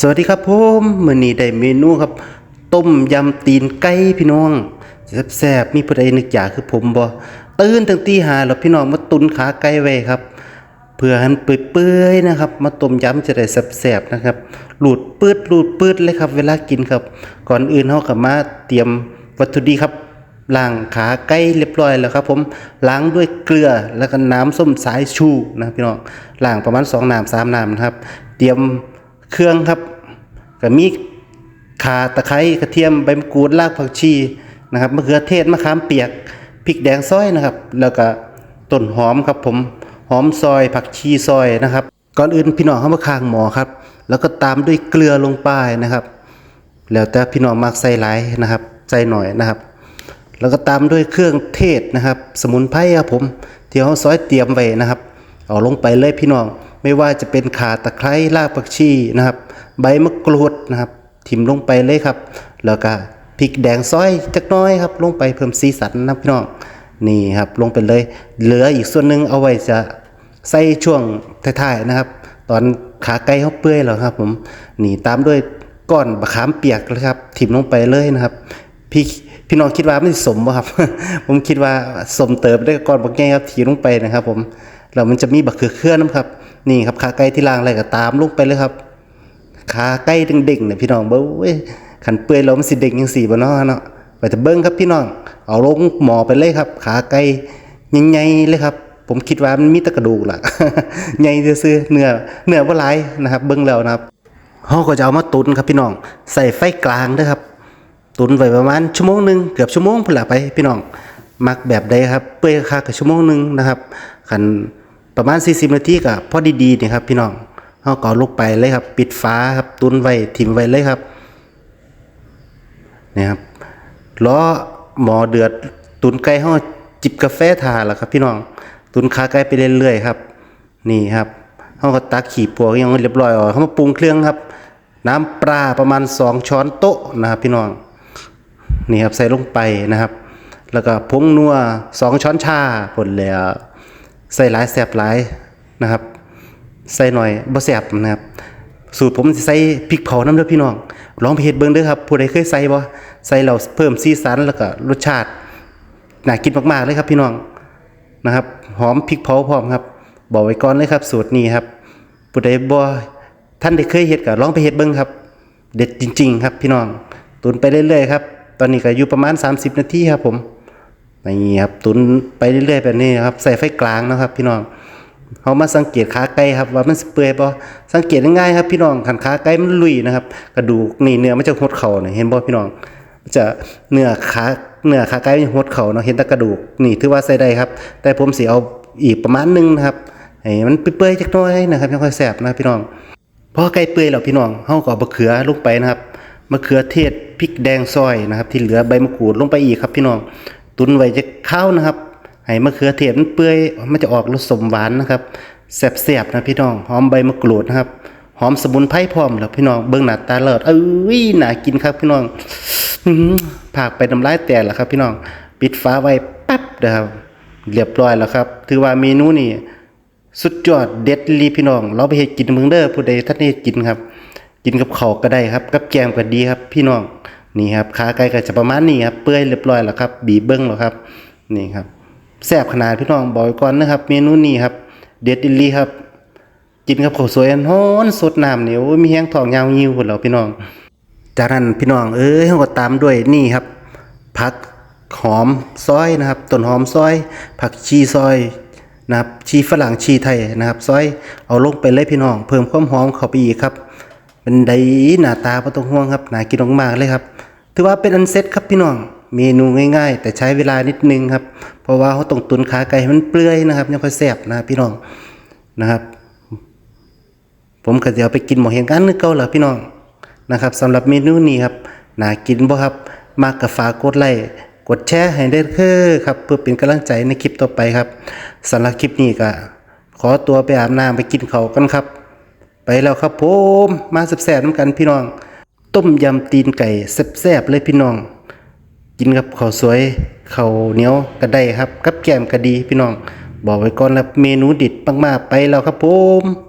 สวัสดีครับผมมื้อนี้ได้เมนูครับ ต้มยำตีนไก่พี่น้องแซ่บๆมีผู้ใดนึกอยากคือผมบ่ตื่นตั้งตีหาแล้วพี่น้องมาตุนขาไก่ไว้ครับ เพื่อให้มันเปื่อยๆนะครับ มาต้มยำจะได้แซ่บๆนะครับหลุดปืดหลุดปืดเลยครับ เวลากินครับ ก่อนอื่นเฮาก็มาเตรียมวัตถุดิบครับล้างขาไก่เรียบร้อยแล้วครับ ผมล้างด้วยเกลือแล้วก็น้ำส้มสายชูนะพี่น้องล้างประมาณ2น้ำ3น้ำนะครับ เตรียม เครื่องครับก็มีข่าตะไคร้กระเทียมใบมะกรูดรากผักชีนะครับมะเขือเทศมะขามเปียกพริกแดงซอยนะครับ แล้วก็ต้นหอมครับผมหอมซอยผักชีซอยนะครับ ก่อนอื่นพี่น้องเข้ามาคางหมอครับ แล้วก็ตามด้วยเกลือลงไปนะครับ แล้วแต่พี่น้องมักใส่หลายนะครับใส่หน่อยนะครับ แล้วก็ตามด้วยเครื่องเทศนะครับ สมุนไพรครับผมที่เขาซอยเตรียมไว้นะครับ เอาลงไปเลยพี่น้อง ไม่ว่าจะเป็นขาตะไคร้รากผักชีนะครับ ใบมะกรูดนะครับ ถิ่มลงไปเลยครับ แล้วก็พริกแดงซอยจักน้อยครับ ลงไปเพิ่มสีสันนะพี่น้องนี่ครับลงไปเลย เหลืออีกส่วนหนึ่งเอาไว้จะใส่ช่วงท้ายๆนะครับ ตอนขาไก่เขาเปื่อยแล้วครับ ผมนี่ตามด้วยก้อนบะขามเปียกเลยครับ ถิ่มลงไปเลยนะครับพี่พี่น้องคิดว่ามันสมบ่ครับ ผมคิดว่าสมเติบได้ก่อนบักแง่ครับถีลงไปนะครับ ผม แล้วมันจะมีบักเขือเคลื่อนนะครับ นี่ครับขาไก่ที่ล่างอะไรก็ตามลงไปเลยครับ ขาไก่เด้งๆเนี่ยพี่น้องเบ้เว้ยขันเปื่อยแล้วมันสิเด้งยังสี่บ่เนาะเนาะไปแต่เบิ้งครับพี่น้อง เอาลงหมอไปเลยครับ ขาไก่ใหญ่ๆเลยครับ ผมคิดว่ามันมีต่กระดูกล่ะใหญ่ซื่อเนื้อเนื้อบ่หลายนะครับ เบิ้งแล้วนะครับเฮาก็จะเอามาตุนครับพี่น้อง ใส่ไฟกลางเด้อครับ ตุนไว้ประมาณชั่วโมงหนึ่งเกือบชั่วโมงพุ่นละไปพี่น้องมักแบบใดครับ เปื่อยค่ากับชั่วโมงหนึ่งนะครับขัน ประมาณ 40 นาทีก็พอดีๆนี่ครับ พี่น้องเฮาก็เอาลงไปเลยครับ ปิดฟ้าครับตุนไว้ถิ่มไว้เลยครับนี่ครับล้อหมอเดือดตุนไก่เฮาจิบกาแฟทาล่ะครับ พี่น้องตุนขาไก่ไปเรื่อยๆครับ นี่ครับเฮาก็ตักขีพวกยังเรียบร้อยออกเฮามาปรุงเครื่องครับ น้ำปลาประมาณ 2 ช้อนโต๊ะนะครับ พี่น้องนี่ครับใส่ลงไปนะครับ แล้วก็ผงนัวสองช้อนชาผลแล้ว ใส่หลายแสบหลายนะครับ ใส่หน่อยบ่แสบนะครับ สูตรผมใส่พริกเผาน้ำเด้อพี่น้องลองไปเฮ็ดเบิ่งเด้อครับผู้ใดเคยใส่บ่ใส่แล้วเพิ่มสีสันแล้วก็รสชาติน่ากินมากๆเลยครับพี่น้องนะครับ หอมพริกเผาพร้อมครับบอกไว้ก่อนเลยครับ สูตรนี้ครับผู้ใดบ่ท่านได้เคยเฮ็ดก็ลองไปเฮ็ดเบิ่งครับ เด็ดจริง ๆ ครับพี่น้องตุนไปเรื่อยๆครับตอนนี้ก็อยู่ประมาณ 30 นาทีครับผม นี่ครับตุนไปเรื่อยๆแบบนี้ครับใส่ไฟกลางนะครับ พี่น้องเขามาสังเกตขาไก่ครับ ว่ามันเปื่อยบ่สังเกตง่ายครับพี่น้องขันขาไก่มันลุยนะครับ กระดูกนี่เนื้อมันจะหดเข่าเนี่ยเห็นบ่พี่น้องจะเนื้อขาเนื้อขาไก่มันหดเข่าเนาะเห็นแต่กระดูกนี่ถือว่าใส่ได้ครับ แต่ผมสิเอาอีกประมาณหนึงนะครับให้มันเปื่อยๆจักหน่อยนะครับยังค่อยแซ่บนะพี่น้องพอไก่เปื่อยแล้วพี่น้องเฮาก็เอามะเขือลงไปนะครับมะเขือเทศพริกแดงซอยนะครับ ที่เหลือใบมะกรูดลงไปอีกครับพี่น้อง ตุนไว้จะข้าวนะครับให้มะเขือเทศมันเปื่อยมันจะออกรสสมหวานนะครับแซ่บๆนะพี่น้องหอมใบมะกรูดนะครับหอมสมุนไพรพร้อมแล้วพี่น้องเบิ่งหน้าตาเลิศเอ้ยน่ากินครับพี่น้องผากไปน้ำลายแตกแล้วครับ พี่น้องปิดฟ้าไว้ปั๊บนะครับเรียบร้อยแล้วครับ ถือว่าเมนูนี้สุดยอดเด็ดลีพี่น้อง เราไปเฮ็ดกินเมืองเด้อผู้ใดท่านได้กินครับ กินกับข้าวก็ได้ครับ กับแกงก็ดีครับ พี่น้อง นี่ครับขาไก่ก็จะประมาณนี้ครับเปื่อยเรียบร้อยแล้วครับ บีบเบิ้งแล้วครับนี่ครับแซ่บขนาดพี่น้องบอกก่อนนะครับ เมนูนี้ครับ เด็ดอีลีครับกินกับข้าวสวยอันฮ้อนสดน้ำเนี่ยโอ้มีแห้งทองยาวยิวพุ่นแล้วพี่น้อง จากนั้นพี่น้องเอ้ยเขาก็ตามด้วยนี่ครับผักหอมซอยนะครับต้นหอมซอย ผักชีซอยนะครับชีฝรั่งชีไทยนะครับ ซอยเอาลงไปเลยพี่น้อง เพิ่มความหอมเข้าไปอีกครับเป็นไดหน้าตาบ่ต้องห่วงครับน่ากินมากๆเลยครับ ถือว่าเป็นอันเซ็ตครับพี่น้อง เมนูง่าย ๆ แต่ใช้เวลานิดนึงครับ เพราะว่าเขาต้องตุนขาไก่ให้มันเปื่อยนะครับยังค่อยแซ่บนะพี่น้องนะครับ ผมก็จะเอาไปกินหมอเห็นกันนึกเก่าล่ะพี่น้องนะครับสำหรับเมนูนี้ครับน่ากินบ่ครับ มากกับฝากกดไลค์กดแชร์ให้ได้เด้อครับเพื่อเป็นกำลังใจในคลิปต่อไปครับสำหรับคลิปนี้ก็ขอตัวไปอาบน้ำไปกินข้าวกันครับ ไปแล้วครับผมมาสแซ่บๆน้ำกันพี่น้อง ต้มยำตีนไก่แซ่บๆเลยพี่น้อง กินกับข้าวสวยข้าวเหนียวก็ได้ครับ กับแกมก็ดีพี่น้อง บอกไว้ก่อนแล้วเมนูเดิดมากๆไปแล้วครับผม